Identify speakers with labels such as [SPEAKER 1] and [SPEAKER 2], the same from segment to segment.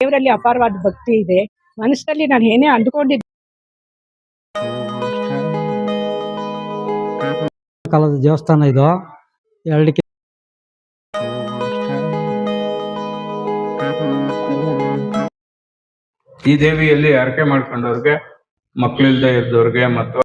[SPEAKER 1] ದೇವರಲ್ಲಿ ಅಪಾರವಾದ ಭಕ್ತಿ ಇದೆ. ಮನಸ್ಸಲ್ಲಿ ನಾನು ಏನೇ ಅಂದ್ಕೊಂಡಿದ್ದೆ
[SPEAKER 2] ಕಾಲದ ದೇವಸ್ಥಾನ ಇದು. ಎರಡಕ್ಕೆ
[SPEAKER 3] ಈ ದೇವಿಯಲ್ಲಿ ಹರಕೆ ಮಾಡ್ಕೊಂಡವ್ರಿಗೆ ಮಕ್ಕಳಿಲ್ಲದೆ ಇದ್ದವ್ರಿಗೆ ಮತ್ತು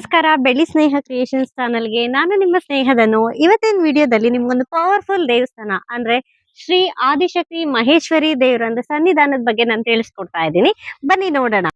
[SPEAKER 4] ನಮಸ್ಕಾರ. ಬೆಳ್ಳಿ ಸ್ನೇಹ ಕ್ರಿಯೇಷನ್ಸ್ ಚಾನಲ್ಗೆ ನಾನು ನಿಮ್ಮ ಸ್ನೇಹದನು ಇವತ್ತಿನ ವಿಡಿಯೋದಲ್ಲಿ ನಿಮ್ಗೊಂದು ಪವರ್ಫುಲ್ ದೇವಸ್ಥಾನ, ಅಂದ್ರೆ ಶ್ರೀ ಆದಿಶಕ್ತಿ ಮಹೇಶ್ವರಿ ದೇವರ ಸನ್ನಿಧಾನದ ಬಗ್ಗೆ ನಾನು ತಿಳಿಸ್ಕೊಡ್ತಾ ಇದ್ದೀನಿ. ಬನ್ನಿ ನೋಡೋಣ.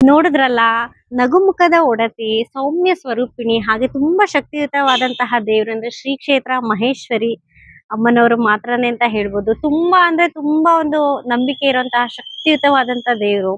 [SPEAKER 4] ನೋಡಿದ್ರಲ್ಲ, ನಗುಮುಖದ ಒಡತಿ, ಸೌಮ್ಯ ಸ್ವರೂಪಿಣಿ, ಹಾಗೆ ತುಂಬಾ ಶಕ್ತಿಯುತವಾದಂತಹ ದೇವ್ರು ಅಂದ್ರೆ ಶ್ರೀ ಕ್ಷೇತ್ರ ಮಹೇಶ್ವರಿ ಅಮ್ಮನವರು ಮಾತ್ರನೇ ಅಂತ ಹೇಳ್ಬೋದು. ತುಂಬಾ ಅಂದ್ರೆ ತುಂಬಾ ಒಂದು ನಂಬಿಕೆ ಇರುವಂತಹ ಶಕ್ತಿಯುತವಾದಂತಹ ದೇವರು.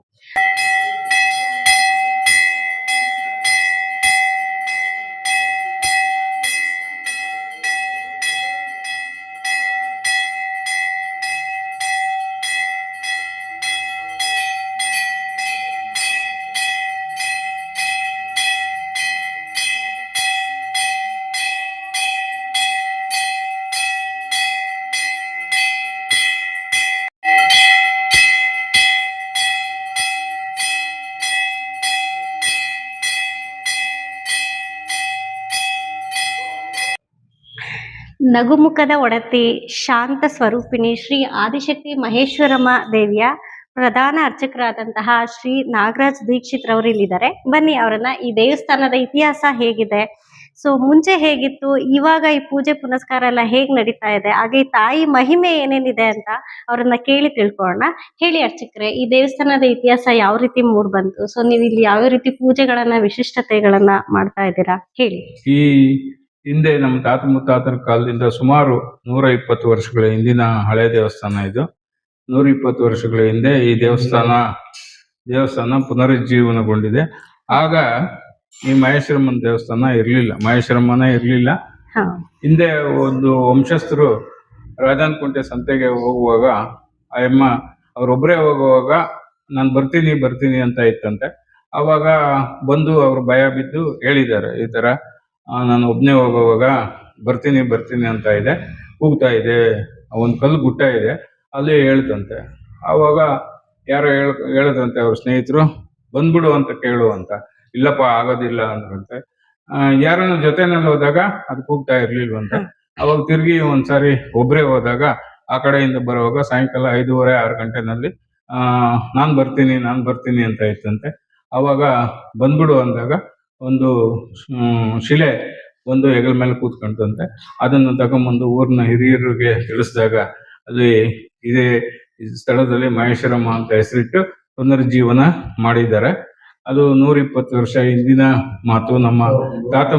[SPEAKER 4] ನಗುಮುಖದ ಒಡತಿ, ಶಾಂತ ಸ್ವರೂಪಿಣಿ ಶ್ರೀ ಆದಿಶಕ್ತಿ ಮಹೇಶ್ವರಮ್ಮ ದೇವಿಯ ಪ್ರಧಾನ ಅರ್ಚಕರಾದಂತಹ ಶ್ರೀ ನಾಗರಾಜ್ ದೀಕ್ಷಿತ್ ರವರು ಇಲ್ಲಿದ್ದಾರೆ. ಬನ್ನಿ, ಅವರನ್ನ ಈ ದೇವಸ್ಥಾನದ ಇತಿಹಾಸ ಹೇಗಿದೆ? ಸೊ ಮುಂಚೆ ಹೇಗಿತ್ತು? ಇವಾಗ ಈ ಪೂಜೆ ಪುನಸ್ಕಾರ ಎಲ್ಲ ಹೇಗ್ ನಡೀತಾ ಇದೆ? ಹಾಗೆ ತಾಯಿ ಮಹಿಮೆ ಏನೇನಿದೆ ಅಂತ ಅವರನ್ನ ಕೇಳಿ ತಿಳ್ಕೊಳ್ಳೋಣ. ಹೇಳಿ ಅರ್ಚಕರೆ, ಈ ದೇವಸ್ಥಾನದ ಇತಿಹಾಸ ಯಾವ ರೀತಿ ಮೂಡ್ ಬಂತು? ಸೊ ನೀವು ಇಲ್ಲಿ ಯಾವ ರೀತಿ ಪೂಜೆಗಳನ್ನ, ವಿಶಿಷ್ಟತೆಗಳನ್ನ ಮಾಡ್ತಾ ಇದ್ದೀರಾ? ಹೇಳಿ.
[SPEAKER 3] ಈ ಹಿಂದೆ ನಮ್ಮ ತಾತ ಮುತ್ತಾತರ ಕಾಲದಿಂದ ಸುಮಾರು ನೂರ ಇಪ್ಪತ್ತು ವರ್ಷಗಳ ಹಿಂದಿನ ಹಳೆ ದೇವಸ್ಥಾನ ಇದು. ನೂರ ಇಪ್ಪತ್ತು ವರ್ಷಗಳ ಹಿಂದೆ ಈ ದೇವಸ್ಥಾನ ದೇವಸ್ಥಾನ ಪುನರುಜ್ಜೀವನಗೊಂಡಿದೆ. ಆಗ ಈ ಮಹೇಶ್ವರಮ್ಮನ ದೇವಸ್ಥಾನ ಇರಲಿಲ್ಲ ಮಹೇಶ್ವರಮ್ಮನೇ ಇರಲಿಲ್ಲ. ಹಿಂದೆ ಒಂದು ವಂಶಸ್ಥರು ರಾಜಾನ್ಕುಂಟೆ ಸಂತೆಗೆ ಹೋಗುವಾಗ ಆ ಅಮ್ಮ ಅವರೊಬ್ಬರೇ ಹೋಗುವಾಗ ನಾನು ಬರ್ತೀನಿ ಬರ್ತೀನಿ ಅಂತ ಇತ್ತಂತೆ. ಅವಾಗ ಬಂದು ಅವ್ರು ಭಯ ಬಿದ್ದು ಹೇಳಿದ್ದಾರೆ ಈ ಥರ ನಾನು ಒಬ್ಬನೇ ಹೋಗುವಾಗ ಬರ್ತೀನಿ ಬರ್ತೀನಿ ಅಂತ ಇದೆ. ಕೂಗ್ತಾ ಇದೆ. ಒಂದು ಕಲ್ಲು ಗುಟ್ಟ ಇದೆ. ಅಲ್ಲಿ ಹೇಳ್ತಂತೆ. ಆವಾಗ ಯಾರೋ ಹೇಳ, ಹೇಳಿದ್ರಂತೆ ಅವ್ರ ಸ್ನೇಹಿತರು, ಬಂದ್ಬಿಡು ಅಂತ ಕೇಳು ಅಂತ. ಇಲ್ಲಪ್ಪ, ಆಗೋದಿಲ್ಲ ಅಂದ್ರಂತೆ. ಯಾರನ್ನ ಜೊತೆನಲ್ಲಿ ಹೋದಾಗ ಅದು ಕೂಗ್ತಾ ಇರ್ಲಿಲ್ವಂತೆ ಅವಾಗ ತಿರುಗಿ ಒಂದ್ಸಾರಿ ಒಬ್ಬರೇ ಹೋದಾಗ ಆ ಕಡೆಯಿಂದ ಬರುವಾಗ ಸಾಯಂಕಾಲ ಐದೂವರೆ, ಆರು ಗಂಟೆನಲ್ಲಿ ನಾನ್ ಬರ್ತೀನಿ ನಾನ್ ಬರ್ತೀನಿ ಅಂತ ಇತ್ತಂತೆ. ಅವಾಗ ಬಂದ್ಬಿಡು ಅಂದಾಗ ಒಂದು ಶಿಲೆ ಒಂದು ಹೆಗಲ ಮೇಲೆ ಕೂತ್ಕೊಂತಂತೆ. ಅದನ್ನು ತಗೊಂಬಂದು ಊರಿನ ಹಿರಿಯರಿಗೆ ತಿಳಿಸಿದಾಗ ಅಲ್ಲಿ ಇದೇ ಸ್ಥಳದಲ್ಲಿ ಮಹೇಶ್ವರಮ್ಮ ಅಂತ ಹೆಸರಿಟ್ಟು ಪುನರ್ಜೀವನ ಮಾಡಿದ್ದಾರೆ. ಅದು ನೂರ ಇಪ್ಪತ್ತು ವರ್ಷ ಹಿಂದಿನ ಮಾತು. ನಮ್ಮ ತಾತ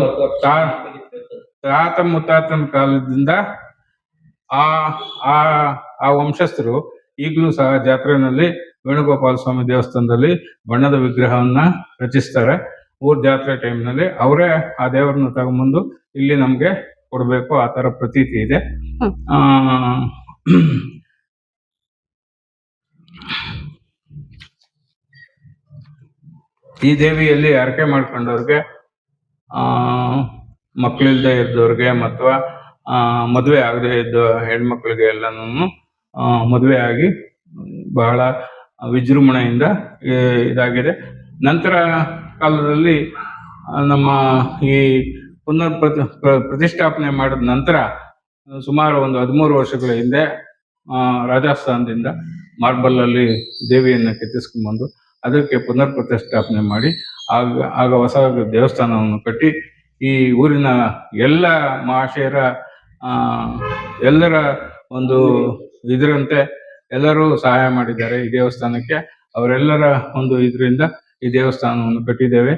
[SPEAKER 3] ತಾತ ಮುತ್ತಾತನ ಕಾಲದಿಂದ ಆ ಆ ಆ ವಂಶಸ್ಥರು ಈಗಲೂ ಸಹ ಜಾತ್ರೆನಲ್ಲಿ ವೇಣುಗೋಪಾಲ ಸ್ವಾಮಿ ದೇವಸ್ಥಾನದಲ್ಲಿ ಬಣ್ಣದ ವಿಗ್ರಹವನ್ನ ರಚಿಸ್ತಾರೆ. ಊರ್ ಜಾತ್ರೆ ಟೈಮ್ನಲ್ಲಿ ಅವರೇ ಆ ದೇವರನ್ನ ತಗೊಂಬಂದು ಇಲ್ಲಿ ನಮ್ಗೆ ಕೊಡ್ಬೇಕು, ಆ ತರ ಪ್ರತೀತಿ ಇದೆ. ಆ, ಈ ದೇವಿಯಲ್ಲಿ ಹರಕೆ ಮಾಡ್ಕೊಂಡವ್ರಿಗೆ, ಆ ಮಕ್ಕಳಿಲ್ದೆ ಇದ್ದವ್ರಿಗೆ ಮತ್ತು ಮದುವೆ ಆಗದೆ ಇದ್ದ ಹೆಣ್ಮಕ್ಳಿಗೆ ಎಲ್ಲನೂ ಮದುವೆ ಆಗಿ ಬಹಳ ವಿಜೃಂಭಣೆಯಿಂದ ಇದಾಗಿದೆ. ನಂತರ ಕಾಲದಲ್ಲಿ ನಮ್ಮ ಈ ಪುನರ್ ಪ್ರತಿ ಪ್ರ- ಪ್ರತಿಷ್ಠಾಪನೆ ಮಾಡಿದ ನಂತರ, ಸುಮಾರು ಒಂದು ಹದಿಮೂರು ವರ್ಷಗಳ ಹಿಂದೆ ರಾಜಸ್ಥಾನದಿಂದ ಮಾರ್ಬಲ್ ಅಲ್ಲಿ ದೇವಿಯನ್ನ ಕೆತ್ತಿಸ್ಕೊಂಡ್ಬಂದು ಅದಕ್ಕೆ ಪುನರ್ ಪ್ರತಿಷ್ಠಾಪನೆ ಮಾಡಿ, ಆಗ ಆಗ ಹೊಸ ದೇವಸ್ಥಾನವನ್ನು ಕಟ್ಟಿ, ಈ ಊರಿನ ಎಲ್ಲ ಮಹಾಶಯರ ಎಲ್ಲರ ಒಂದು ಇದರಂತೆ ಎಲ್ಲರೂ ಸಹಾಯ ಮಾಡಿದ್ದಾರೆ ಈ ದೇವಸ್ಥಾನಕ್ಕೆ. ಅವರೆಲ್ಲರ ಒಂದು ಇದರಿಂದ ಈ ದೇವಸ್ಥಾನವನ್ನು ಕಟ್ಟಿದ್ದೇವೆ.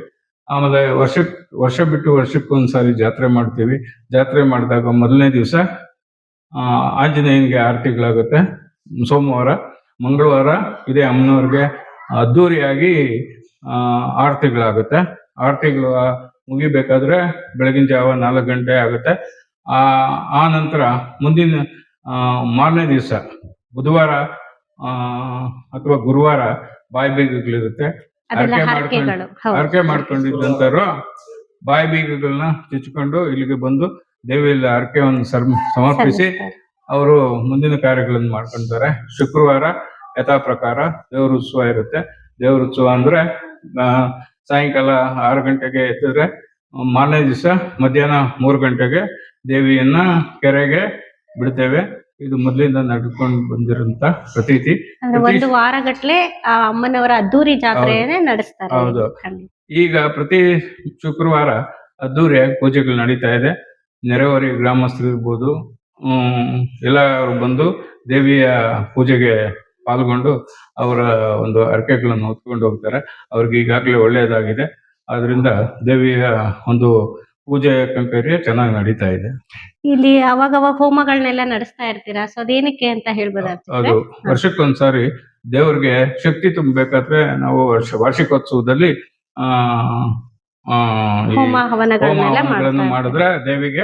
[SPEAKER 3] ಆಮೇಲೆ ವರ್ಷ ವರ್ಷ ಬಿಟ್ಟು ವರ್ಷಕ್ಕೊಂದ್ಸಾರಿ ಜಾತ್ರೆ ಮಾಡ್ತೀವಿ. ಜಾತ್ರೆ ಮಾಡಿದಾಗ ಮೊದಲನೇ ದಿವಸ ಆಂಜನೇಯನಿಗೆ ಆರತಿಗಳಾಗುತ್ತೆ. ಸೋಮವಾರ, ಮಂಗಳವಾರ ಇದೇ ಅಮ್ಮನವ್ರಿಗೆ ಅದ್ದೂರಿಯಾಗಿ ಆರತಿಗಳಾಗುತ್ತೆ. ಆರತಿಗಳು ಮುಗಿಬೇಕಾದ್ರೆ ಬೆಳಗಿನ ಜಾವ ನಾಲ್ಕು ಗಂಟೆ ಆಗುತ್ತೆ. ಆ ಆ ನಂತರ ಮುಂದಿನ ಮಾರನೇ ದಿವಸ, ಬುಧವಾರ ಅಥವಾ ಗುರುವಾರ ಬಾಯಿ ಬೀಗಗಳಿರುತ್ತೆ. ಹರಕೆ ಮಾಡ್ಕೊಂಡಿದ್ದಂತಾರು ಬಾಯಿ ಬೀಗಗಳನ್ನ ಚುಚ್ಕೊಂಡು ಇಲ್ಲಿಗೆ ಬಂದು ದೇವಿಯಲ್ಲಿ ಹರಕೆಯನ್ನು ಸಮರ್ಪಿಸಿ ಅವರು ಮುಂದಿನ ಕಾರ್ಯಗಳನ್ನು ಮಾಡ್ಕೊಂತಾರೆ ಶುಕ್ರವಾರ ಯಥಾ ಪ್ರಕಾರ ದೇವ್ರ ಉತ್ಸವ ಇರುತ್ತೆ. ದೇವ್ರ ಉತ್ಸವ ಅಂದ್ರೆ ಆ, ಸಾಯಂಕಾಲ ಆರು ಗಂಟೆಗೆ ಎತ್ತಿದ್ರೆ ಮಾರನೇ ದಿವಸ ಮಧ್ಯಾಹ್ನ ಮೂರು ಗಂಟೆಗೆ ದೇವಿಯನ್ನ ಕೆರೆಗೆ ಬಿಡ್ತೇವೆ. ಇದು ಮೊದಲಿಂದ ನಡ್ಕೊಂಡು ಬಂದಿರುವಂತ ಪ್ರತೀತಿ.
[SPEAKER 4] ಅಂದ್ರೆ ಒಂದು ವಾರಗಟ್ಲೆ ಆ ಅಮ್ಮನವರ ಅದ್ದೂರಿ ಜಾತ್ರೆಯನ್ನೇ ನಡೆಸ್ತಾರೆ.
[SPEAKER 3] ಹೌದು. ಈಗ ಪ್ರತಿ ಶುಕ್ರವಾರ ಅದ್ದೂರಿಯಾಗಿ ಪೂಜೆಗಳು ನಡೀತಾ ಇದೆ. ನೆರೆಹೊರೆ ಗ್ರಾಮಸ್ಥರು ಇರ್ಬೋದು ಹ್ಮ್, ಎಲ್ಲರೂ ಬಂದು ದೇವಿಯ ಪೂಜೆಗೆ ಪಾಲ್ಗೊಂಡು ಅವರ ಒಂದು ಹರಕೆಗಳನ್ನು ಹೊತ್ಕೊಂಡು ಹೋಗ್ತಾರೆ. ಅವ್ರಿಗೆ ಈಗಾಗಲೇ ಒಳ್ಳೆಯದಾಗಿದೆ. ಆದ್ರಿಂದ ದೇವಿಯ ಒಂದು ಪೂಜೆ ಕಂಪೇರಿ ಚೆನ್ನಾಗಿ ನಡೀತಾ ಇದೆ.
[SPEAKER 4] ಇಲ್ಲಿ ಅವಾಗ ಅವಾಗ ಹೋಮಗಳನ್ನೆಲ್ಲ ನಡೆಸ್ತಾ ಇರ್ತೀರಾ? ಸೊ ಅದೇನಕ್ಕೆ ಅಂತ ಹೇಳ್ಬೋದು
[SPEAKER 3] ಅದು ವರ್ಷಕ್ಕೊಂದ್ಸಾರಿ ದೇವರಿಗೆ ಶಕ್ತಿ ತುಂಬಬೇಕಾದ್ರೆ ನಾವು ವರ್ಷ ವಾರ್ಷಿಕೋತ್ಸವದಲ್ಲಿ ಆ ಆ, ಈ
[SPEAKER 4] ಹೋಮ ಹವನಗಳನ್ನೆಲ್ಲ
[SPEAKER 3] ಹೋಮಗಳನ್ನು
[SPEAKER 4] ಮಾಡ್ತಾ
[SPEAKER 3] ಮಾಡಿದ್ರೆ ದೇವಿಗೆ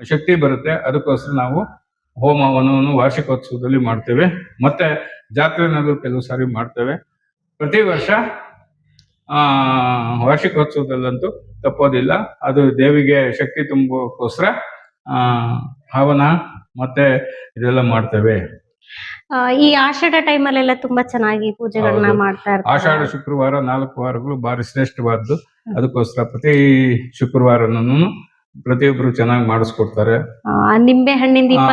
[SPEAKER 3] ಶಕ್ತಿ ಬರುತ್ತೆ. ಅದಕ್ಕೋಸ್ಕರ ನಾವು ಹೋಮ ಹವನವನ್ನು ವಾರ್ಷಿಕೋತ್ಸವದಲ್ಲಿ ಮಾಡ್ತೇವೆ. ಮತ್ತೆ ಜಾತ್ರೆನಲ್ಲೂ ಕೆಲವು ಸಾರಿ ಮಾಡ್ತೇವೆ. ಪ್ರತಿ ವರ್ಷ ವಾರ್ಷಿಕೋತ್ಸವದಲ್ಲಂತೂ ತಪ್ಪೋದಿಲ್ಲ. ಅದು ದೇವಿಗೆ ಶಕ್ತಿ ತುಂಬೋಕೋಸ್ಕರ ಆ ಹವನ ಮತ್ತೆ ಇದೆಲ್ಲ ಮಾಡ್ತೇವೆ.
[SPEAKER 4] ಆ, ಈ ಆಷಾಢ ಟೈಮಲ್ಲೆಲ್ಲ ತುಂಬಾ ಚೆನ್ನಾಗಿ ಪೂಜೆಗಳನ್ನ
[SPEAKER 3] ಮಾಡ್ತಾರೆ
[SPEAKER 4] ಮಾಡ್ತಾ
[SPEAKER 3] ಆಷಾಢ ಶುಕ್ರವಾರ ನಾಲ್ಕು ವಾರಗಳು ಬಾರಿ ಶ್ರೇಷ್ಠವಾದ್ದು. ಅದಕ್ಕೋಸ್ಕರ ಪ್ರತಿ ಶುಕ್ರವಾರನೂ ಪ್ರತಿಯೊಬ್ರು ಚೆನ್ನಾಗಿ ಮಾಡಿಸ್ಕೊಡ್ತಾರೆ.
[SPEAKER 4] ಆ, ನಿಂಬೆ ಹಣ್ಣಿನ ದೀಪ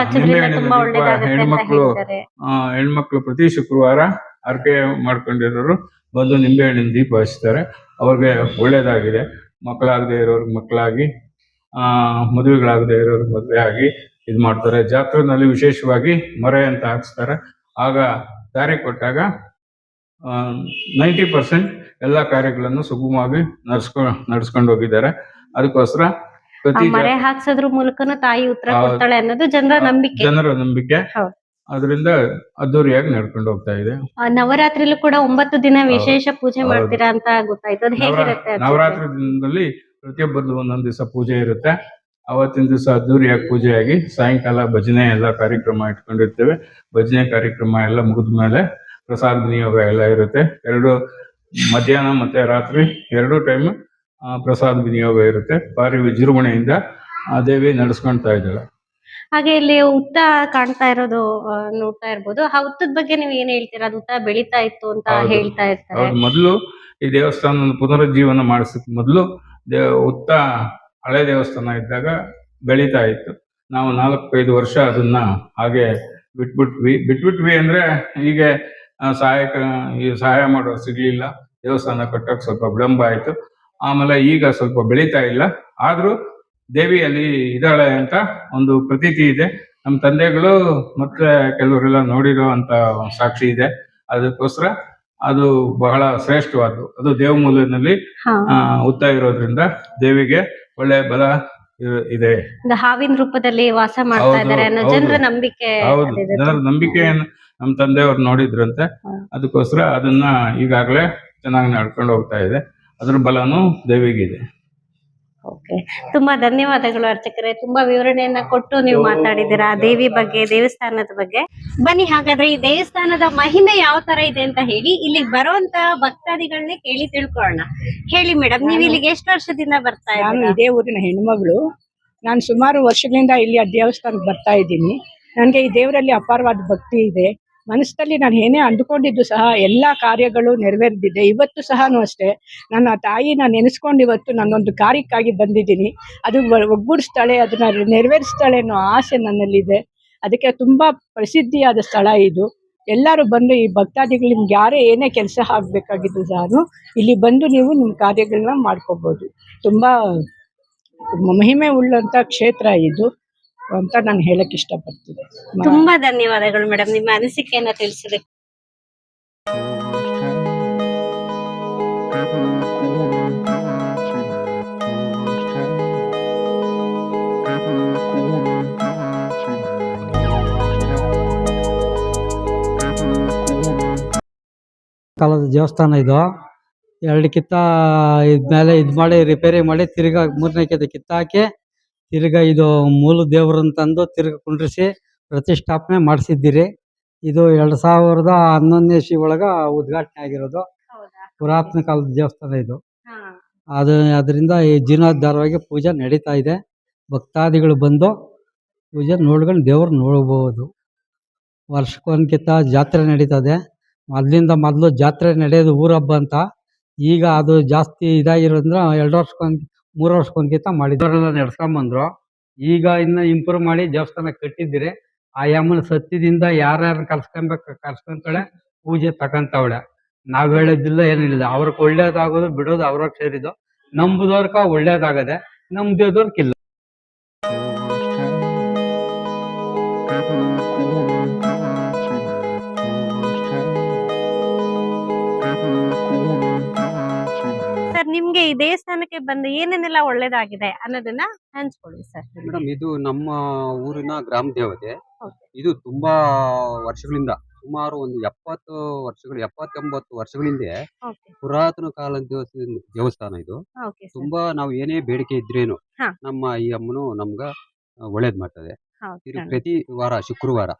[SPEAKER 3] ಹೆಣ್ಮಕ್ಳು ಆ, ಹೆಣ್ಮಕ್ಳು ಪ್ರತಿ ಶುಕ್ರವಾರ ಅರ್ಕೆ ಮಾಡ್ಕೊಂಡಿರೋರು. ಬಂದು ನಿಂಬೆಹಣ್ಣಿನ ದೀಪ ಹಚ್ತಾರೆ. ಅವ್ರಿಗೆ ಒಳ್ಳೇದಾಗಿದೆ. ಮಕ್ಕಳಾಗದೆ ಇರೋರ್ಗೆ ಮಕ್ಕಳಾಗಿ ಆ ಮದುವೆಗಳಾಗದೆ ಇರೋರ್ಗೆ ಮದುವೆ ಆಗಿ ಇದು ಮಾಡ್ತಾರೆ. ಜಾತ್ರೆನಲ್ಲಿ ವಿಶೇಷವಾಗಿ ಮೊರೆ ಅಂತ ಹಾಕ್ಸ್ತಾರೆ. ಆಗ ದಾರಿ ಕೊಟ್ಟಾಗ ನೈಂಟಿ ಪರ್ಸೆಂಟ್ ಎಲ್ಲ ಕಾರ್ಯಗಳನ್ನು ಸುಗಮವಾಗಿ ನಡ್ಸ್ಕೊ ನಡ್ಸ್ಕೊಂಡು ಹೋಗಿದ್ದಾರೆ. ಅದಕ್ಕೋಸ್ಕರ
[SPEAKER 4] ಮರೆ ಹಾಕ್ಸೋದ್ರ ಮೂಲಕ ತಾಯಿ ಉತ್ತರ ಕೊಡ್ತಾಳೆ ಅನ್ನೋದು ಜನರ ನಂಬಿಕೆ.
[SPEAKER 3] ಜನರ ನಂಬಿಕೆ. ಅದರಿಂದ ಅದ್ದೂರಿಯಾಗಿ ನಡ್ಕೊಂಡು ಹೋಗ್ತಾ ಇದೆ.
[SPEAKER 4] ನವರಾತ್ರಿಲೂ ಕೂಡ ಒಂಬತ್ತು ದಿನ ವಿಶೇಷ ಪೂಜೆ
[SPEAKER 3] ಹೌದು.
[SPEAKER 4] ಮಾಡ್ತೀರಾ ಅಂತ ಗೊತ್ತಾಯ್ತು. ಅದು
[SPEAKER 3] ನವರಾ-? ನವರಾತ್ರಿ ದಿನದಲ್ಲಿ ಪ್ರತಿಯೊಬ್ಬರದು ಒಂದೊಂದು ದಿವಸ ಪೂಜೆ ಇರುತ್ತೆ. ಅವತ್ತಿನ ದಿವಸ ಅದ್ದೂರಿಯಾಗಿ ಪೂಜೆಯಾಗಿ ಸಾಯಂಕಾಲ ಭಜನೆ ಎಲ್ಲ ಕಾರ್ಯಕ್ರಮ ಇಟ್ಕೊಂಡಿರ್ತೇವೆ. ಭಜನೆ ಕಾರ್ಯಕ್ರಮ ಎಲ್ಲ ಮುಗಿದ ಮೇಲೆ ಪ್ರಸಾದ ವಿನಿಯೋಗ ಎಲ್ಲ ಇರುತ್ತೆ. ಎರಡು ಮಧ್ಯಾಹ್ನ ಮತ್ತೆ ರಾತ್ರಿ ಎರಡು ಟೈಮ್ ಪ್ರಸಾದ ವಿನಿಯೋಗ ಇರುತ್ತೆ. ಭಾರಿ ವಿಜೃಂಭಣೆಯಿಂದ ಆ ದೇವಿ ನಡೆಸ್ಕೊಳ್ತಾ ಇದ್ದಾಳೆ.
[SPEAKER 4] ಹಾಗೆ ಇಲ್ಲಿ ಹುತ್ತ ಕಾಣ್ತಾ ಇರೋದು ನೋಡ್ತಾ ಇರ್ಬೋದು. ಆ ಉತ್ತದ ಬಗ್ಗೆ ನೀವು ಏನ್ ಹೇಳ್ತೀರಾ? ಅದು ಉತ್ತ ಬೆಳೀತಾ ಇತ್ತು ಅಂತ ಹೇಳ್ತಾ ಇರ್ತಾರೆ.
[SPEAKER 3] ಹೌದು. ಮೊದಲು ಈ ದೇವಸ್ಥಾನ ಪುನರುಜ್ಜೀವನ ಮಾಡಿಸಕ್ ಮೊದಲು ಹುತ್ತ ಉತ್ತ ಹಳೆ ದೇವಸ್ಥಾನ ಇದ್ದಾಗ ಬೆಳೀತಾ ಇತ್ತು. ನಾವು ನಾಲ್ಕೈದು ವರ್ಷ ಅದನ್ನ ಹಾಗೆ ಬಿಟ್ಬಿಟ್ವಿ. ಬಿಟ್ಬಿಟ್ವಿ ಅಂದ್ರೆ ಈಗ ಸಹಾಯಕ ಈ ಸಹಾಯ ಮಾಡೋರು ಸಿಗ್ಲಿಲ್ಲ. ದೇವಸ್ಥಾನ ಕಟ್ಟೋಕೆ ಸ್ವಲ್ಪ ವಿಳಂಬ ಆಯ್ತು. ಆಮೇಲೆ ಈಗ ಸ್ವಲ್ಪ ಬೆಳೀತಾ ಇಲ್ಲ. ಆದ್ರೂ ದೇವಿಯಲ್ಲಿ ಇದ್ದಾಳೆ ಅಂತ ಒಂದು ಪ್ರತೀತಿ ಇದೆ. ನಮ್ಮ ತಂದೆಗಳು ಮತ್ತೆ ಕೆಲವರೆಲ್ಲ ನೋಡಿರೋ ಅಂತ ಸಾಕ್ಷಿ ಇದೆ. ಅದಕ್ಕೋಸ್ಕರ ಅದು ಬಹಳ ಶ್ರೇಷ್ಠವಾದ್ದು. ಅದು ದೇವ್
[SPEAKER 4] ಮೂಲದಲ್ಲಿ
[SPEAKER 3] ಆ, ಉತ್ತ ಇರೋದ್ರಿಂದ ದೇವಿಗೆ ಒಳ್ಳೆ ಬಲ ಇದೆ.
[SPEAKER 4] ಹಾವಿನ ರೂಪದಲ್ಲಿ ವಾಸ ಮಾಡ್ತಾ ಇದ್ದಾರೆ ಜನರ ನಂಬಿಕೆ
[SPEAKER 3] ಹೌದು. ಜನರ ನಂಬಿಕೆಯನ್ನು ನಮ್ಮ ತಂದೆಯವ್ರು ನೋಡಿದ್ರಂತೆ. ಅದಕ್ಕೋಸ್ಕರ ಅದನ್ನ ಈಗಾಗಲೇ ಚೆನ್ನಾಗಿ ನಡ್ಕೊಂಡು ಹೋಗ್ತಾ ಇದೆ. ಅದ್ರ ಬಲನೂ ದೇವಿಗಿದೆ.
[SPEAKER 4] Okay. ತುಂಬಾ ಧನ್ಯವಾದಗಳು ಅರ್ಚಕರೇ. ತುಂಬಾ ವಿವರಣೆಯನ್ನ ಕೊಟ್ಟು ನೀವು ಮಾತಾಡಿದ್ದೀರಾ. ದೇವಿ ಬಗ್ಗೆ ದೇವಸ್ಥಾನದ ಬಗ್ಗೆ. ಬನ್ನಿ ಹಾಗಾದ್ರೆ ಈ ದೇವಸ್ಥಾನದ ಮಹಿಮೆ ಯಾವ ತರ ಇದೆ ಅಂತ ಹೇಳಿ ಇಲ್ಲಿ ಬರುವಂತ ಭಕ್ತಾದಿಗಳನ್ನೇ ಕೇಳಿ ತಿಳ್ಕೊಳ್ಳೋಣ. ಹೇಳಿ ಮೇಡಮ್ ನೀವು ಇಲ್ಲಿಗೆ ಎಷ್ಟು ವರ್ಷದಿಂದ ಬರ್ತಾ
[SPEAKER 1] ನಾನು
[SPEAKER 4] ಇದ್ದೀರಾ
[SPEAKER 1] ಇದೇ ಊರಿನ ಹೆಣ್ಮಗಳು. ನಾನು ಸುಮಾರು ವರ್ಷಗಳಿಂದ ಇಲ್ಲಿ ಆ ದೇವಸ್ಥಾನಕ್ಕೆ ಬರ್ತಾ ಇದ್ದೀನಿ. ನನಗೆ ಈ ದೇವರಲ್ಲಿ ಅಪಾರವಾದ ಭಕ್ತಿ ಇದೆ. ಮನಸ್ಸಲ್ಲಿ ನಾನು ಏನೇ ಅಂದುಕೊಂಡಿದ್ದು ಸಹ ಎಲ್ಲ ಕಾರ್ಯಗಳು ನೆರವೇರಿದೆ ಇವತ್ತು ಸಹ ಅಷ್ಟೇ. ನನ್ನ ತಾಯಿ ನಾನು ನೆನೆಸ್ಕೊಂಡು ಇವತ್ತು ನಾನೊಂದು ಕಾರ್ಯಕ್ಕಾಗಿ ಬಂದಿದ್ದೀನಿ. ಅದು ಒಗ್ಗೂಡಿಸ್ತಾಳೆ, ಅದನ್ನ ನೆರವೇರಿಸ್ತಾಳೆ ಅನ್ನೋ ಆಸೆ ನನ್ನಲ್ಲಿದೆ. ಅದಕ್ಕೆ ತುಂಬ ಪ್ರಸಿದ್ಧಿಯಾದ ಸ್ಥಳ ಇದು. ಎಲ್ಲರೂ ಬಂದು ಈ ಭಕ್ತಾದಿಗಳು ನಿಮ್ಗೆ ಯಾರೇ ಏನೇ ಕೆಲಸ ಆಗಬೇಕಾಗಿದ್ದು ಸಹ ಇಲ್ಲಿ ಬಂದು ನೀವು ನಿಮ್ಮ ಕಾರ್ಯಗಳನ್ನ ಮಾಡ್ಕೋಬೋದು. ತುಂಬ ಮಹಿಮೆ ಉಳ್ಳಂಥ ಕ್ಷೇತ್ರ ಇದು. ಅಂತ ನಾನು ಹೇಳಕ್ ಇಷ್ಟಪಡ್ತೀನಿ.
[SPEAKER 4] ತುಂಬಾ ಧನ್ಯವಾದಗಳು ಮೇಡಮ್ ನಿಮ್ಮ ಅನಿಸಿಕೆಯನ್ನ ತಿಳಿಸಿದೆ
[SPEAKER 2] ಕಾಲದ ದೇವಸ್ಥಾನ ಇದು. ಎರಡು ಕಿತ್ತ ಇದ್ಮೇಲೆ ಇದ್ ಮಾಡಿ ರಿಪೇರಿ ಮಾಡಿ ತಿರ್ಗಾ ಮೂರನೇ ಕಿತ್ತ ಕಿತ್ತಾಕಿ ತಿರ್ಗಾ ಇದು ಮೂಲ ದೇವ್ರನ್ನ ತಂದು ತಿರ್ಗಾ ಕುಂಡ್ರಿಸಿ ಪ್ರತಿಷ್ಠಾಪನೆ ಮಾಡಿಸಿದ್ದೀರಿ. ಇದು ಎರಡು ಸಾವಿರದ ಹನ್ನೊಂದನೇ ಇಸ್ವಿ ಒಳಗೆ ಉದ್ಘಾಟನೆ ಆಗಿರೋದು. ಪುರಾತನ ಕಾಲದ ದೇವಸ್ಥಾನ ಇದು. ಅದು ಅದರಿಂದ ಈ ಜೀರ್ಣೋದ್ಧಾರವಾಗಿ ಪೂಜೆ ನಡೀತಾ ಇದೆ. ಭಕ್ತಾದಿಗಳು ಬಂದು ಪೂಜೆ ನೋಡ್ಕೊಂಡು ದೇವ್ರು ನೋಡಬಹುದು ವರ್ಷಕ್ಕೊಂದ್ಕಿಂತ ಜಾತ್ರೆ ನಡೀತದೆ. ಮೊದಲಿಂದ ಮೊದಲು ಜಾತ್ರೆ ನಡೆಯೋದು ಊರ ಹಬ್ಬ ಅಂತ. ಈಗ ಅದು ಜಾಸ್ತಿ ಇದಾಗಿರೋದ್ರಿಂದ ಎರಡು ವರ್ಷಕ್ಕೊಂದು ಮೂರು ವರ್ಷಕ್ಕೊಂದ್ಕಿಂತ ಮಾಡಿದ್ದವರೆಲ್ಲ ನಡ್ಸ್ಕೊಂಬಂದ್ರು. ಈಗ ಇನ್ನ ಇಂಪ್ರೂವ್ ಮಾಡಿ ದೇವಸ್ಥಾನ ಕಟ್ಟಿದ್ದೀರಿ. ಆ ಯಮ್ಮನ ಸತ್ಯದಿಂದ ಯಾರ್ಯಾರು ಕರ್ಸ್ಕೊಬೇಕು, ಕರ್ಸ್ಕೊಂತಾಳೆ, ಪೂಜೆ ತಕಂತವಳೆ. ನಾವ್ ಹೇಳೋದಿಲ್ಲ ಏನಿಲ್ಲ ಅವ್ರಿಗೆ ಒಳ್ಳೇದಾಗೋದು ಬಿಡೋದು ಅವ್ರಗ್ ಸೇರಿದ್ದು. ನಂಬುದವ್ರಕ ಒಳ್ಳೇದಾಗದೆ ನಂಬದಿದ್ದವ್ರಕ್ಕಿಲ್ಲ
[SPEAKER 4] ಸರ್ ನಿಮ್ಗೆ ಈ ದೇವಸ್ಥಾನಕ್ಕೆ ಬಂದ ಏನೇನೆಲ್ಲ ಒಳ್ಳೇದಾಗಿದೆ ಅನ್ನೋದನ್ನ ಹಂಚ್ಕೊಳ್ಳಿ ಸರ್.
[SPEAKER 5] ಮೇಡಮ್ ಇದು ನಮ್ಮ ಊರಿನ ಗ್ರಾಮ ದೇವತೆ. ಇದು ತುಂಬಾ ವರ್ಷಗಳಿಂದ ಸುಮಾರು ಒಂದು ಎಪ್ಪತ್ತು ವರ್ಷಗಳು ಎಪ್ಪತ್ತೊಂಬತ್ತು
[SPEAKER 4] ವರ್ಷಗಳಿಂದ
[SPEAKER 5] ಪುರಾತನ ಕಾಲದ ದೇವಸ್ಥಾನ ದೇವಸ್ಥಾನ ಇದು. ತುಂಬಾ ನಾವು ಏನೇ ಬೇಡಿಕೆ ಇದ್ರೇನು ನಮ್ಮ ಈ ಅಮ್ಮನು ನಮ್ಗ ಒಳ್ಳೇದ್ ಮಾಡ್ತದೆ. ಇದು ಪ್ರತಿ ವಾರ ಶುಕ್ರವಾರ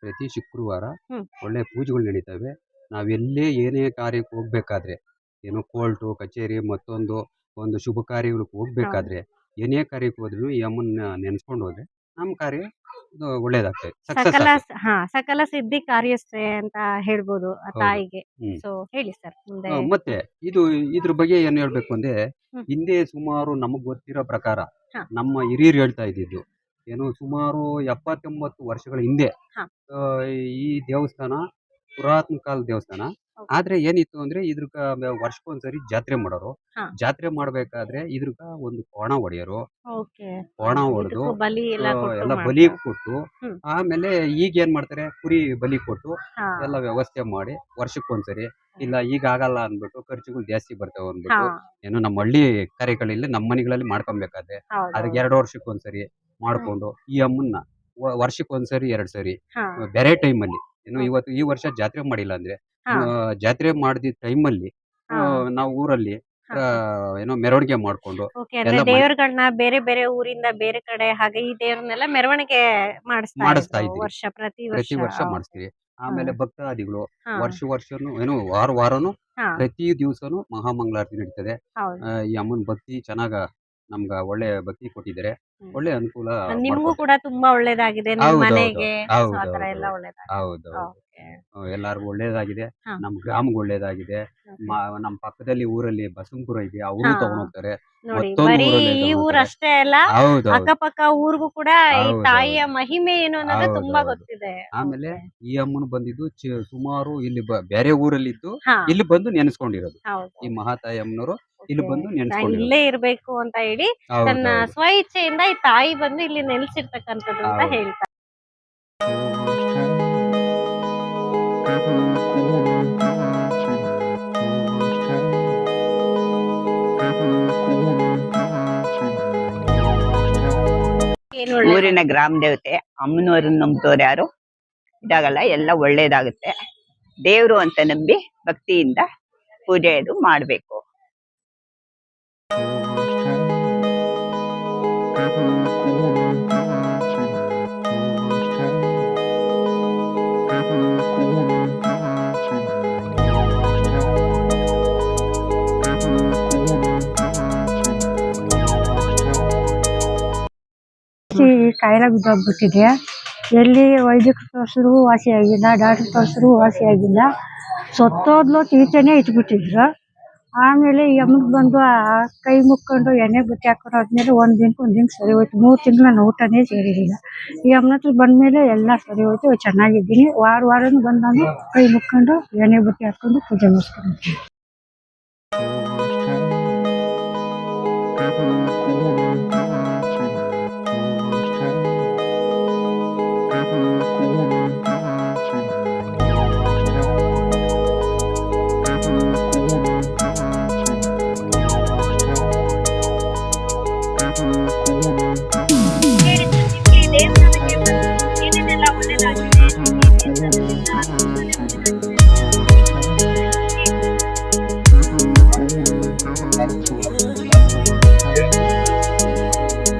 [SPEAKER 5] ಪ್ರತಿ ಶುಕ್ರವಾರ. ಒಳ್ಳೆ ಪೂಜೆಗಳು ನಡೀತವೆ. ನಾವೆಲ್ಲೇ ಏನೇ ಕಾರ್ಯಕ್ಕೆ ಹೋಗ್ಬೇಕಾದ್ರೆ ಏನೋ ಕೋರ್ಟು ಕಚೇರಿ ಮತ್ತೊಂದು ಒಂದು ಶುಭ ಕಾರ್ಯಗಳಿಗೆ ಹೋಗ್ಬೇಕಾದ್ರೆ ಏನೇ ಕಾರ್ಯಕ್ಕೆ ಹೋದ್ರು ಈ ಅಮ್ಮನ್ನ ನೆನೆಸ್ಕೊಂಡು ಹೋದ್ರೆ ನಮ್ಮ ಕಾರ್ಯ ಒಳ್ಳೇದಾಗ್ತದೆ
[SPEAKER 4] ಸಕಲ ಹಾ ಸಕಲ ಸಿದ್ಧಿ ಕಾರ್ಯಸ್ಥೆ ಅಂತ ಹೇಳ್ಬೋದು ಆ ತಾಯಿಗೆ. ಸೊ ಹೇಳಿ ಸರ್ ಮುಂದೆ
[SPEAKER 5] ಮತ್ತೆ ಇದು ಇದ್ರ ಬಗ್ಗೆ ಏನ್ ಹೇಳ್ಬೇಕು ಅಂದ್ರೆ ಹಿಂದೆ ಸುಮಾರು ನಮಗ್ ಗೊತ್ತಿರೋ ಪ್ರಕಾರ ನಮ್ಮ ಹಿರಿಯರು ಹೇಳ್ತಾ ಇದ್ದಿದ್ದು ಏನು ಸುಮಾರು ಎಪ್ಪತ್ತೊಂಬತ್ತು ವರ್ಷಗಳ ಹಿಂದೆ ಈ ದೇವಸ್ಥಾನ ಪುರಾತನ ಕಾಲದ ದೇವಸ್ಥಾನ. ಆದ್ರೆ ಏನಿತ್ತು ಅಂದ್ರೆ ಇದ್ರಕ ವರ್ಷಕ್ಕೊಂದ್ಸರಿ ಜಾತ್ರೆ ಮಾಡೋರು.
[SPEAKER 4] ಹಾ.
[SPEAKER 5] ಜಾತ್ರೆ ಮಾಡ್ಬೇಕಾದ್ರೆ ಇದ್ರಕ ಒಂದು ಕೋಣ ಹೊಡೆಯೋರು
[SPEAKER 4] ಓಕೆ.
[SPEAKER 5] ಕೋಣ ಹೊಡೆದು
[SPEAKER 4] ಬಲಿ ಎಲ್ಲ ಕೊಟ್ಟು
[SPEAKER 5] ಎಲ್ಲ
[SPEAKER 4] ಮಾಡ್ತಾರೆ.
[SPEAKER 5] ಬಲಿ ಕೊಟ್ಟು
[SPEAKER 4] ಹ್ಮ್.
[SPEAKER 5] ಆಮೇಲೆ ಈಗ ಏನ್ ಮಾಡ್ತಾರೆ ಕುರಿ ಬಲಿ ಕೊಟ್ಟು
[SPEAKER 4] ಹಾ.
[SPEAKER 5] ಎಲ್ಲ ವ್ಯವಸ್ಥೆ ಮಾಡಿ ವರ್ಷಕ್ಕೊಂದ್ಸರಿ ಇಲ್ಲ ಈಗ ಆಗಲ್ಲ ಅಂದ್ಬಿಟ್ಟು ಖರ್ಚುಗಳು ಜಾಸ್ತಿ ಬರ್ತಾವ
[SPEAKER 4] ಹಾ.
[SPEAKER 5] ಅಂದ್ಬಿಟ್ಟು ಏನು ನಮ್ಮ ಹಳ್ಳಿ ಕಾರ್ಯಗಳಲ್ಲಿ ನಮ್ಮ ಮನೆಗಳಲ್ಲಿ ಮಾಡ್ಕೊಬೇಕಾದ್ರೆ
[SPEAKER 4] ಹೌದು
[SPEAKER 5] ಅದಕ್ಕೆ ಎರಡು ವರ್ಷಕ್ಕೊಂದ್ಸರಿ ಮಾಡ್ಕೊಂಡು ಈ ಅಮ್ಮನ್ನ ವ- ವರ್ಷಕ್ಕೊಂದ್ಸರಿ ಎರಡ್ ಸರಿ
[SPEAKER 4] ಹಾ.
[SPEAKER 5] ಬೇರೆ ಟೈಮಲ್ಲಿ ಏನು ಇವತ್ತು ಈ ವರ್ಷ ಜಾತ್ರೆ ಮಾಡಿಲ್ಲ ಅಂದ್ರೆ ಜಾತ್ರೆ ಮಾಡಿದ ಟೈಮ್
[SPEAKER 4] ಅಲ್ಲಿ
[SPEAKER 5] ನಾವು ಊರಲ್ಲಿ ಆ, ಏನೋ ಮೆರವಣಿಗೆ ಮಾಡ್ಕೊಂಡು
[SPEAKER 4] ಓಕೆ ಅಂದ್ರೆ
[SPEAKER 5] ಎಲ್ಲ ಮನೆ-
[SPEAKER 4] ದೇವರುಗಳನ್ನ ಬೇರೆ ಬೇರೆ ಊರಿಂದ ಬೇರೆ ಕಡೆ ಹಾಗೆ ಈ ದೇವರನ್ನೆಲ್ಲ ಮೆರವಣಿಗೆ ಮಾಡಿಸ್ತಾ
[SPEAKER 5] ಮಾಡಿಸ್ತಾ
[SPEAKER 4] ಇದ್ರು
[SPEAKER 5] ಇದ್ವಿ.
[SPEAKER 4] ವರ್ಷ ಪ್ರತಿ
[SPEAKER 5] ಪ್ರತಿ
[SPEAKER 4] ವರ್ಷ
[SPEAKER 5] ವರ್ಷ ಮಾಡಿಸ್ತೀವಿ ಆಮೇಲೆ ಭಕ್ತಾದಿಗಳು
[SPEAKER 4] ಹಾ,
[SPEAKER 5] ವರ್ಷ ವರ್ಷನು ಏನು ವಾರ ವಾರನು
[SPEAKER 4] ಹಾ,
[SPEAKER 5] ಪ್ರತಿ ದಿವಸನು ಮಹಾಮಂಗಳಾರತಿ ನಡೀತದೆ.
[SPEAKER 4] ಹೌದು.
[SPEAKER 5] ಆ, ಈ ಅಮ್ಮನ ಭಕ್ತಿ ಚೆನ್ನಾಗ ನಮ್ಗ ಒಳ್ಳೆ ಭಕ್ತಿ ಕೊಟ್ಟಿದ್ದಾರೆ.
[SPEAKER 4] ಹ್ಮ್.
[SPEAKER 5] ಒಳ್ಳೆ ಅನುಕೂಲ
[SPEAKER 4] ನಿಮ್ಗೂ
[SPEAKER 5] ಮಾಡ್ಕೊಟ್ಟಿದ್ದಾರೆ.
[SPEAKER 4] ಕೂಡ ತುಂಬಾ ಒಳ್ಳೇದಾಗಿದೆ ನಿಮ್
[SPEAKER 5] ಹೌದು, ಹೌದು,
[SPEAKER 4] ಮನೆಗೆ
[SPEAKER 5] ಹೌದು,
[SPEAKER 4] so ಆತರ
[SPEAKER 5] ಹೌದು.
[SPEAKER 4] ಎಲ್ಲ ಒಳ್ಳೇದಾಗಿದೆ.
[SPEAKER 5] ಹೌದು ಹೌದು. ಎಲ್ಲಾರ್ಗು ಒಳ್ಳೇದಾಗಿದೆ. ನಮ್ ಗ್ರಾಮಗ್ ಒಳ್ಳೇದಾಗಿದೆ. ಮ- ನಮ್ ಪಕ್ಕದಲ್ಲಿ ಊರಲ್ಲಿ ಬಸಂಪುರ ಇದೆ ಅವರು
[SPEAKER 4] ಹಾ.
[SPEAKER 5] ತಗೊಂಡ್ ಹೋಗ್ತಾರೆ
[SPEAKER 4] ನೋಡಿ
[SPEAKER 5] ಮತ್ತೊಂದು
[SPEAKER 4] ಬರೀ
[SPEAKER 5] ಊರಲ್ಲಿ
[SPEAKER 4] ಈ ಊರಷ್ಟೇ ಅಲ್ಲ
[SPEAKER 5] ಹೌದು ಹೌದು.
[SPEAKER 4] ಅಕ್ಕಪಕ್ಕ ಊರ್ಗೂ ಕೂಡ ಈ
[SPEAKER 5] ಹೌದು,
[SPEAKER 4] ತಾಯಿಯ ಮಹಿಮೆ ಏನು ಅನ್ನೋದು
[SPEAKER 5] ಹೌದು,
[SPEAKER 4] ತುಂಬಾ
[SPEAKER 5] ಹೌದು.
[SPEAKER 4] ಗೊತ್ತಿದೆ.
[SPEAKER 5] ಆಮೇಲೆ ಈ ಅಮ್ಮನ ಬಂದಿದ್ದು ಚಿ- ಸುಮಾರು ಇಲ್ಲಿ ಬ- ಬೇರೆ ಊರಲ್ಲಿ
[SPEAKER 4] ಇದ್ದು
[SPEAKER 5] ಇಲ್ಲಿ ಬಂದು ನೆನೆಸ್ಕೊಂಡಿರೋದು.
[SPEAKER 4] ಹೌದು
[SPEAKER 5] ಈ ಮಹಾತಾಯಿ ಅಮ್ಮನವರು ಇಲ್ಲಿ ಬಂದು
[SPEAKER 4] ನಾ
[SPEAKER 5] ನೆನೆಸ್ಕೊಂಡಿರೋದು.
[SPEAKER 4] ಇಲ್ಲೇ ಇರ್ಬೇಕು ಅಂತ ಹೇಳಿ
[SPEAKER 5] ಹೌದು,
[SPEAKER 4] ತನ್ನ
[SPEAKER 5] ಹೌದು.
[SPEAKER 4] ಸ್ವ ಇಚ್ಛೆಯಿಂದ ಈ ತಾಯಿ ಬಂದು ಇಲ್ಲಿ ನೆಲೆಸಿರ್ತಕ್ಕಂಥದ್ದು ಅಂತ
[SPEAKER 5] ಹೌದು.
[SPEAKER 4] ಹೇಳ್ತಾರೆ
[SPEAKER 6] ಊರಿನ ಗ್ರಾಮ ದೇವತೆ ಅಮ್ಮನವ್ರನ್ನ ನಂಬ್ದವ್ರು ಯಾರು? ಇದಾಗಲ್ಲ ಎಲ್ಲ ಒಳ್ಳೇದಾಗುತ್ತೆ. ದೇವ್ರು ಅಂತ ನಂಬಿ ಭಕ್ತಿಯಿಂದ ಪೂಜೆ ಅದು ಮಾಡ್ಬೇಕು.
[SPEAKER 7] ಕಾಯಿಲೆ ಬಿದ್ದೋಗ್ಬಿಟ್ಟಿದೆ ಎಲ್ಲಿ ವೈದ್ಯಕ್ಕೆ ತೋರಿಸಿದ್ರು ವಾಸಿಯಾಗಿಲ್ಲ ಡಾಕ್ಟ್ರ್ ತೋರಿಸಿದ್ರು ವಾಸಿಯಾಗಿಲ್ಲ ಸತ್ತೋದ್ಲು ತೀಚೆನೇ ಇಟ್ಬಿಟ್ಟಿದ್ರು. ಆಮೇಲೆ ಈ ಬಂದು ಆ ಕೈ ಮುಕ್ಕೊಂಡು ಎಣ್ಣೆ ಬುತ್ತಿ ಹಾಕೊಂಡು ಹೋದ್ಮೇಲೆ ಒಂದು ದಿನಕ್ಕೆ ಒಂದು ದಿನ ಸರಿ ಹೋಯ್ತು. ಮೂರು ತಿಂಗಳು ನಾನು ಊಟನೇ ಸೇರಿರಲಿಲ್ಲ. ಈ ಹತ್ರ ಬಂದಮೇಲೆ ಎಲ್ಲ ಸರಿ ಹೋಯ್ತು, ಚೆನ್ನಾಗಿದ್ದೀನಿ. ವಾರ ವಾರನೂ ಬಂದು ನಾನು ಕೈ ಮುಕ್ಕೊಂಡು ಎಣ್ಣೆ ಬುತ್ತಿ ಹಾಕೊಂಡು ಪೂಜೆ ಮಾಡಿಸ್ಕೊಂಡು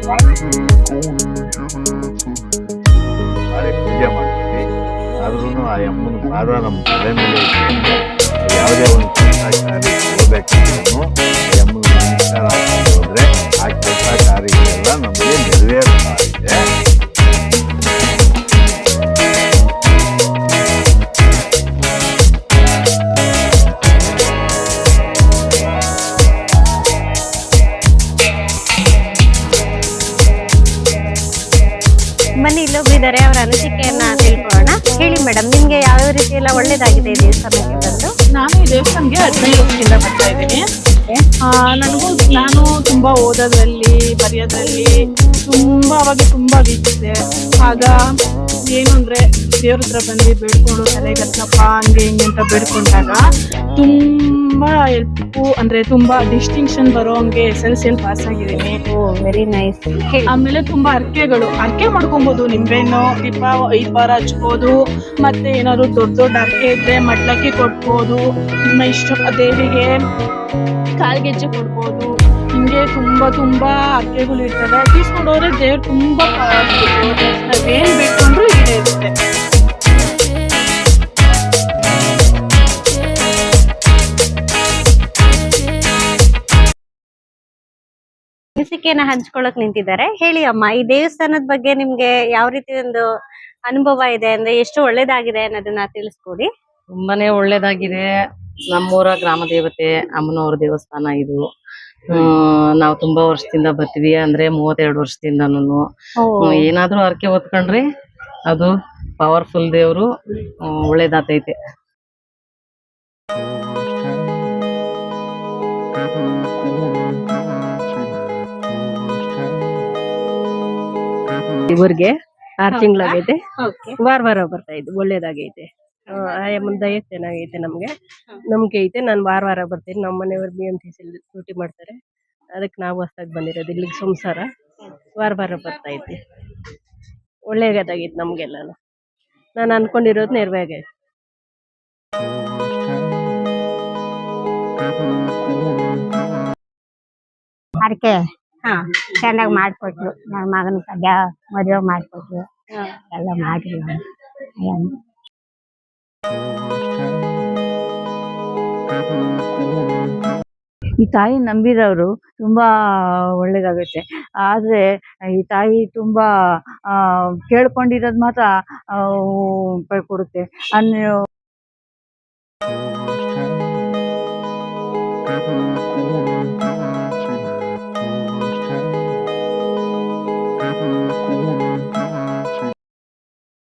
[SPEAKER 8] vale por no hay amor para nada, le
[SPEAKER 4] en cada uno de los hombres, hay que sacar el alma, no bien. ದೇವಸ್ಥಾನಕ್ಕೆ ಬಂದು
[SPEAKER 9] ನಾನು ಈ ದೇವಸ್ಥಾನಕ್ಕೆ ಹದಿನೈದು ವರ್ಷದಿಂದ ಬರ್ತಾ ಇದ್ದೀನಿ. ಆ, ನನಗೂ ನಾನು ತುಂಬಾ ಓದೋದ್ರಲ್ಲಿ ಬರೆಯೋದ್ರಲ್ಲಿ ತುಂಬ ಅವಾಗ ತುಂಬಾ ವೀಕ್ ಇದೆ ಆಗ ಏನು ಅಂದ್ರೆ ದೇವ್ರ ಹತ್ರ ಬಂದು ಬೇಡ್ಕೊಂಡು ತಲೆಗತ್ತಪ್ಪ ಹಂಗೆ ಹಿಂಗೆ ಅಂತ ಬೇಡ್ಕೊಂಡಾಗ ತುಂಬಾ ಹೆಲ್ಪು ಅಂದ್ರೆ ತುಂಬಾ ಡಿಸ್ಟಿಂಕ್ಷನ್ ಬರೋ ಹಂಗೆ ಎಸ್ ಎಲ್ ಸಿ ಅಲ್ಲಿ ಪಾಸ್ ಆಗಿದ್ದೀನಿ.
[SPEAKER 4] ಓ ವೆರಿ ನೈಸ್
[SPEAKER 9] ಆಮೇಲೆ ತುಂಬಾ ಅರ್ಕೆಗಳು ಅರ್ಕೆ ಮಾಡ್ಕೊಬೋದು ನಿಂಬೆಹಣ್ಣು ದೀಪ ಐದು ವಾರ ಹಚ್ಬೋದು ಮತ್ತೆ ಏನಾದ್ರು ದೊಡ್ಡ ದೊಡ್ಡ ಅರ್ಕೆ ಇದ್ರೆ ಮಡ್ಲಕ್ಕಿ ಕೊಡ್ಬೋದು ನಿಮ್ಮ ಇಷ್ಟ ದೇವಿಗೆ ಕಾಲ್ಗೆಜ್ಜೆ ಕೊಡ್ಬೋದು. ಹಿಂಗೆ ತುಂಬಾ ತುಂಬಾ ಅರ್ಕೆಗಳು ಇರ್ತವೆ. ತೀಸ್ಕೊಂಡೋದ್ರೆ ದೇವ್ರು ತುಂಬಾ
[SPEAKER 4] ಅನಿಸಿಕೆಯನ್ನ ಹಂಚ್ಕೊಳಕ್ ನಿಂತಿದ್ದಾರೆ. ಹೇಳಿ ಅಮ್ಮ ಈ ದೇವಸ್ಥಾನದ ಬಗ್ಗೆ ನಿಮ್ಗೆ ಯಾವ ರೀತಿ ಒಂದು ಅನುಭವ ಇದೆ ಅಂದ್ರೆ ಎಷ್ಟು ಒಳ್ಳೇದಾಗಿದೆ ಅನ್ನೋದನ್ನ ತಿಳಿಸ್ಕೊಡಿ.
[SPEAKER 10] ತುಂಬಾನೇ ಒಳ್ಳೇದಾಗಿದೆ. ನಮ್ಮೂರ ಗ್ರಾಮ ದೇವತೆ ಅಮ್ಮನವ್ರ ದೇವಸ್ಥಾನ ಇದು. ನಾವು ತುಂಬಾ ವರ್ಷದಿಂದ ಬರ್ತೀವಿ ಅಂದ್ರೆ ಮೂವತ್ತೆರಡು ವರ್ಷದಿಂದನೂ ಏನಾದ್ರೂ ಹರಕೆ ಹೊತ್ಕೊಂಡ್ರಿ ಅದು ಪವರ್ಫುಲ್ ದೇವ್ರು. ಹ್ಮ್, ಒಳ್ಳೇದಾತೈತೆ
[SPEAKER 11] ಊರಿಗೆ ಆರ್ ತಿಂಗಳಾಗೈತೆ.
[SPEAKER 4] ಓಕೆ.
[SPEAKER 11] ವಾರ ವಾರ ಬರ್ತಾ ಇದ್ದು ಒಳ್ಳೇದಾಗೈತೆ. ಆಯಮ್ಮನ್ ದಯ ಚೆನ್ನಾಗೈತೆ ನಮ್ಗೆ. ನಂಬಿಕೆ ಐತೆ ನಾನು ವಾರ ವಾರ ಬರ್ತೀನಿ. ನಮ್ಮ ಮನೆಯವ್ರು B M T C duty ಮಾಡ್ತಾರೆ. ಅದಕ್ಕೆ ನಾವು ಹೊಸ್ದಾಗಿ ಬಂದಿರೋದು ಇಲ್ಲಿಗೆ ಸಂಸಾರ. ವಾರ ವಾರ ಬರ್ತಾ ಐತಿ. ಒಳ್ಳೇದಾಗೈತೆ ನಮ್ಗೆಲ್ಲಾನು. ನಾನು ಅನ್ಕೊಂಡಿರೋದು ನೆರವೇಗೈತೆ
[SPEAKER 7] ಅದಕ್ಕೆ
[SPEAKER 4] ಹಾ,
[SPEAKER 7] ಚೆನ್ನಾಗಿ ಮಾಡ್ಕೊಟ್ರು. ನನ್ನ ಮಗನ ಸದ್ಯ ಮದುವೆ ಮಾಡ್ಕೊಟ್ರು. ಎಲ್ಲ ಮಾಡಿದ್ರು
[SPEAKER 12] ಈ ತಾಯಿ ನಂಬಿರೋರು ತುಂಬಾ ಒಳ್ಳೇದಾಗುತ್ತೆ. ಆದ್ರೆ ಈ ತಾಯಿ ತುಂಬಾ ಕೇಳ್ಕೊಂಡಿರೋದ್ ಮಾತ್ರ ಕೊಡುತ್ತೆ ಅನ್ನು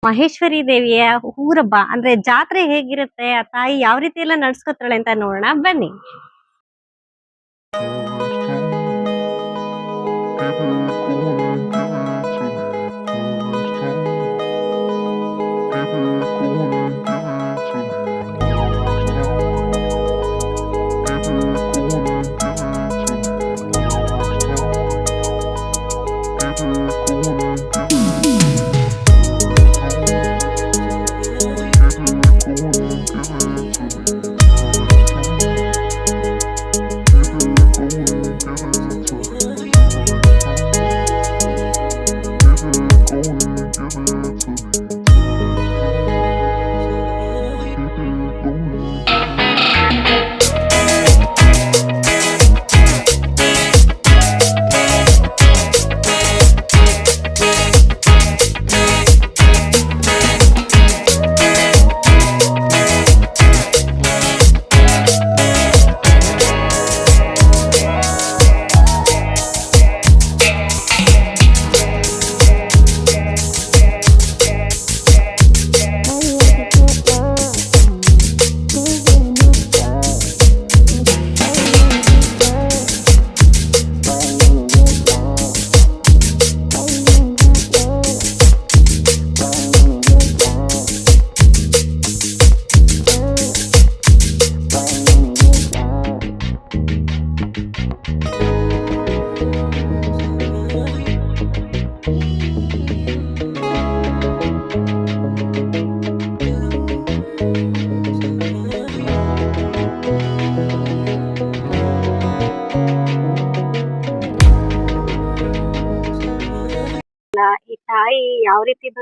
[SPEAKER 4] ಮಹೇಶ್ವರಿ ದೇವಿಯ ಊರಬ್ಬ ಅಂದ್ರೆ ಜಾತ್ರೆ ಹೇಗಿರುತ್ತೆ, ಆ ತಾಯಿ ಯಾವ ರೀತಿ ಎಲ್ಲ ನಡ್ಸ್ಕೊತಾಳೆ ಅಂತ ನೋಡೋಣ, ಬನ್ನಿ.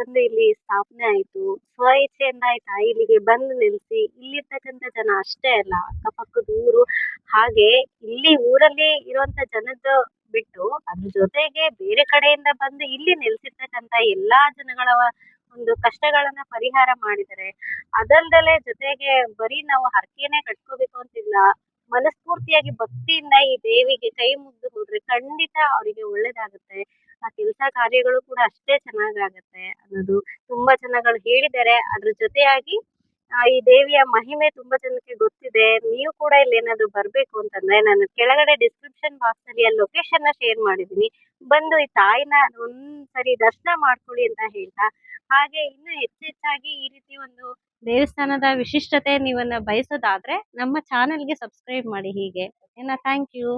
[SPEAKER 4] ಬಂದು ಇಲ್ಲಿ ಸ್ಥಾಪನೆ ಆಯಿತು. ಸ್ವ ಇಚ್ಛೆಯಿಂದ ತಾಯಿ ಇಲ್ಲಿಗೆ ಬಂದು ನಿಲ್ಸಿ ಇಲ್ಲಿರ್ತಕ್ಕಂಥ ಜನ ಅಷ್ಟೇ ಅಲ್ಲ, ಅಕ್ಕಪಕ್ಕದ ಊರು, ಹಾಗೆ ಇಲ್ಲಿ ಊರಲ್ಲಿ ಇರುವಂತ ಜನದ ಬಿಟ್ಟು ಅದ್ರ ಜೊತೆಗೆ ಬೇರೆ ಕಡೆಯಿಂದ ಬಂದು ಇಲ್ಲಿ ನೆಲೆಸಿರ್ತಕ್ಕಂಥ ಎಲ್ಲಾ ಜನಗಳ ಒಂದು ಕಷ್ಟಗಳನ್ನ ಪರಿಹಾರ ಮಾಡಿದರೆ ಅದಲ್ದಲೆ ಜೊತೆಗೆ ಬರೀ ನಾವು ಹರಕೆನೆ ಕಟ್ಕೋಬೇಕು ಅಂತಿಲ್ಲ. ಮನಸ್ಫೂರ್ತಿಯಾಗಿ ಭಕ್ತಿಯಿಂದ ಈ ದೇವಿಗೆ ಕೈ ಮುಗ್ದು ಹೋದ್ರೆ ಖಂಡಿತ ಅವರಿಗೆ ಒಳ್ಳೇದಾಗುತ್ತೆ. ಆ ಕೆಲಸ ಕಾರ್ಯಗಳು ಕೂಡ ಅಷ್ಟೇ ಚೆನ್ನಾಗಾಗತ್ತೆ ಅನ್ನೋದು ತುಂಬಾ ಜನಗಳು ಹೇಳಿದ್ದಾರೆ. ಅದ್ರ ಜೊತೆಯಾಗಿ ಈ ದೇವಿಯ ಮಹಿಮೆ ತುಂಬಾ ಜನಕ್ಕೆ ಗೊತ್ತಿದೆ. ನೀವು ಕೂಡ ಇಲ್ಲಿ ಏನಾದ್ರು ಬರ್ಬೇಕು ಅಂತಂದ್ರೆ ನಾನು ಕೆಳಗಡೆ ಡಿಸ್ಕ್ರಿಪ್ಷನ್ ಬಾಕ್ಸ್ ಅಲ್ಲಿ ಆ ಲೊಕೇಶನ್ನ ಶೇರ್ ಮಾಡಿದೀನಿ ಬಂದು ಈ ತಾಯಿನ ಒಂದ್ಸರಿ ದರ್ಶನ ಮಾಡ್ಕೊಳ್ಳಿ ಅಂತ ಹೇಳ್ತಾ, ಹಾಗೆ ಇನ್ನು ಹೆಚ್ಚೆಚ್ಚಾಗಿ ಈ ರೀತಿ ಒಂದು ದೇವಸ್ಥಾನದ ವಿಶಿಷ್ಟತೆ ನೀವನ್ನ ಬಯಸೋದಾದ್ರೆ ನಮ್ಮ ಚಾನೆಲ್ಗೆ ಸಬ್ಸ್ಕ್ರೈಬ್ ಮಾಡಿ ಹೀಗೆ. ಓಕೆನಾ? Thank you